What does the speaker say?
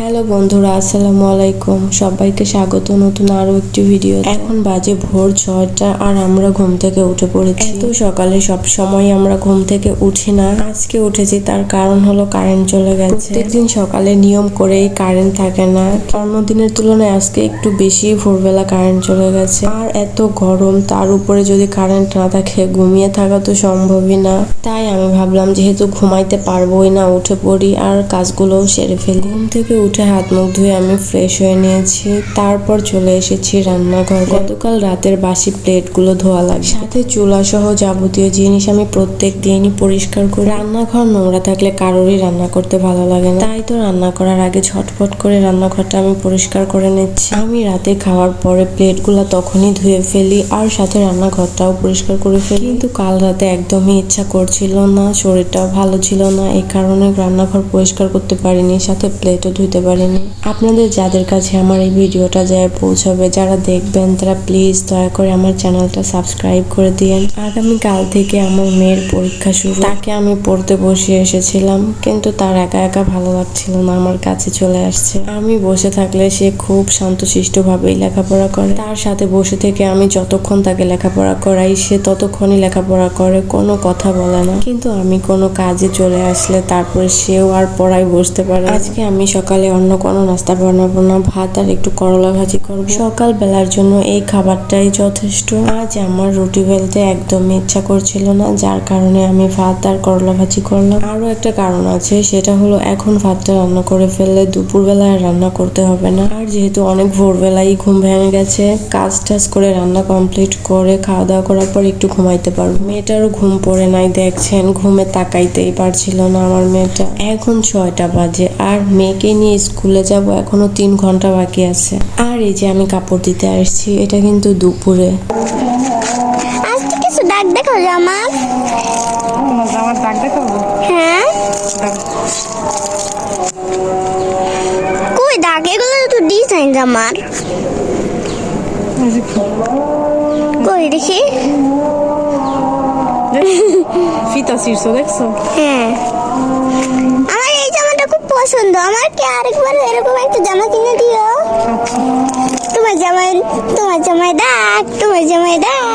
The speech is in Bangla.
হ্যালো বন্ধুরা, আসসালামু আলাইকুম। সবাইকে স্বাগত নতুন আরও একটি ভিডিও এখন বাজে ভোর ছয়টা আর আমরা ঘুম থেকে উঠে পড়েছি। এত সকালে সব সময় আমরা ঘুম থেকে উঠি না। আজকে উঠেছি, তার কারণ হলো কারেন্ট চলে গেছে। প্রত্যেকদিন সকালে নিয়ম করেই কারেন্ট থাকে না। অন্য দিনের তুলনায় আজকে একটু বেশি ভোরবেলা কারেন্ট চলে গেছে। আর এত গরম, তার উপরে যদি কারেন্ট না থাকে, ঘুমিয়ে থাকা তো সম্ভবই না। তাই আমি ভাবলাম, যেহেতু ঘুমাইতে পারবোই না, উঠে পড়ি আর কাজগুলোও সেরে ফেলি। ঘুম থেকে উঠে হাত মুখ ধুয়ে আমি ফ্রেশ হয়ে নিয়েছি। তারপর চলে এসেছি রান্নাঘর। গতকাল রাতের বাসি প্লেটগুলো ধোয়া লাগে। সাথে চুলা সহ যাবতীয় জিনিস আমি প্রত্যেক দিনই পরিষ্কার করি। রান্নাঘর নোংরা থাকলে কারোরই রান্না করতে ভালো লাগে না। তাই তো রান্না করার আগে ঝটপট করে রান্নাঘরটা আমি পরিষ্কার করে নিচ্ছি। আমি রাতে খাওয়ার পরে প্লেটগুলো তখনই ধুয়ে ফেলি আর সাথে রান্নাঘরটাও পরিষ্কার করে ফেলি। কিন্তু কাল রাতে একদমই ইচ্ছা করছিল না, শরীরটাও ভালো ছিল না। এই কারণে রান্নাঘর পরিষ্কার করতে পারিনি। সাথে প্লেটও ধুতে পারিনি। আপনাদের যাদের কাছে আমার এই ভিডিওটা যায় পৌঁছাবে, যারা দেখবেন তারা প্লিজ দয়া করে আমার চ্যানেলটা সাবস্ক্রাইব করে দিয়েন। আগামী কাল থেকে আমার মেয়ের পরীক্ষা শুরু। তাকে আমি পড়তে বসে এসেছিলাম, কিন্তু তার একা একা ভালো লাগছিল না, আমার কাছে চলে আসছে। আমি বসে থাকলে সে খুব শান্তশিষ্ট ভাবেই লেখাপড়া করে। তার সাথে বসে থেকে আমি যতক্ষণ তাকে লেখাপড়া করাই, সে ততক্ষণই লেখাপড়া করে, কোনো কথা বলে না। কিন্তু আমি কোনো কাজে চলে আসলে তারপরে সেও আর পড়ায় বসতে পারে আজকে আমি সকালে অন্য কোনো নাস্তা বানাবো না, ভাত আর একটু করলা ভাজি করব। সকাল বেলার জন্য এই খাবারটাই যথেষ্ট। আজ আমার রুটি বেলতে একদমই ইচ্ছা করছিল না, যার কারণে আমি ভাত আর করলা ভাজি করলাম। আরও একটা কারণ আছে, সেটা হলো এখন ভাতটা রান্না করে ফেললে দুপুরবেলায় রান্না করতে হবে না। আর যেহেতু অনেক ভোরবেলায় ঘুম ভেঙে গেছে, কাজ টাজ করে রান্না কমপ্লিট করে খাওয়া দাওয়া করার পর একটু ঘুমাইতে পারব। মেয়েটারও ঘুম পড়ে নাই, দেখছেন, ঘুমে তাকাইতেই পারছিল না আমার মেয়েটা। এখন ছয়টা বাজে আর মেয়েকে নিয়ে স্কুলে যাব এখনও তিন ঘণ্টা বাকি আছে। আর এই যে আমি কাপড় দিতে আসছি এটা কিন্তু দুপুরে। আজকে কিছু ডাক দেখো জামার দাগ দেখাবো হ্যাঁ? কই এগুলো তো ডিজাইন জামার কই দেখি। ফিতা দেখছ? হ্যাঁ। খুব পছন্দ আমার কি আরেকবার এরকম একটা জামা কিনে দিও তোমার জামাই তোমার জামাই ডাক তোমার জামাই ডাক